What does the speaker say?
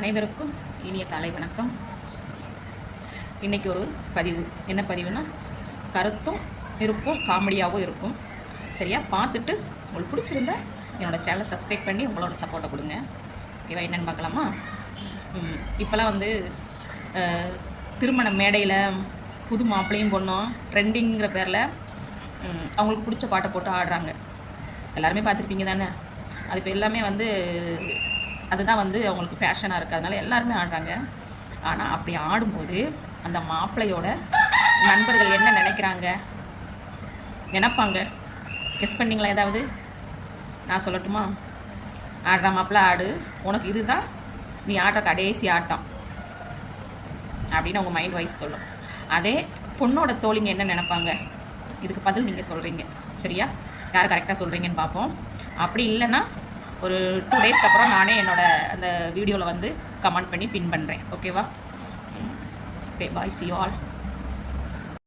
அனைவருக்கும் இனிய காலை வணக்கம். இன்றைக்கி ஒரு பதிவு. என்ன பதிவுனா கருத்தும் இருக்கும் காமெடியாகவும் இருக்கும். சரியா? பார்த்துட்டு உங்களுக்கு பிடிச்சிருந்தா என்னோடய சேனலை சப்ஸ்கிரைப் பண்ணி உங்களோட சப்போர்ட்டை கொடுங்க. ஓகேவா என்னென்னு பார்க்கலாமா? இப்போலாம் வந்து திருமண மேடையில் புது மாப்பிள்ளையும் பொண்ணும் ட்ரெண்டிங்கிற பேரில் அவங்களுக்கு பிடிச்ச பாட்டை போட்டு ஆடுறாங்க. எல்லாருமே பார்த்துருப்பீங்க தானே? அது இப்போ எல்லாமே வந்து அதுதான் வந்து அவங்களுக்கு ஃபேஷனாக இருக்கிறதுனால எல்லாருமே ஆடுறாங்க. ஆனால் அப்படி ஆடும்போது அந்த மாப்பிள்ளையோட நண்பர்கள் என்ன நினைக்கிறாங்க? நினைப்பாங்க. கெஸ் பண்ணீங்களா ஏதாவது? நான் சொல்லட்டுமா? ஆடுற மாப்பிள்ள ஆடு. உனக்கு இதுதான்? நீ ஆடுற கடைசி ஆட்டம். அப்படின்னு அவங்க மைண்ட் வைஸ் சொல்லும். அதே பொண்ணோட தோழிங்க என்ன நினைப்பாங்க? இதுக்கு பதில் நீங்கள் சொல்கிறீங்க சரியா? யார் கரெக்டாக சொல்கிறீங்கன்னு பார்ப்போம். அப்படி இல்லைன்னா ஒரு டூ டேஸ்க்கு அப்புறம் நானே என்னோடய அந்த வீடியோவில் வந்து கமெண்ட் பண்ணி பின் பண்ணுறேன் ஓகேவா ஓகே பாய் சி ஆல்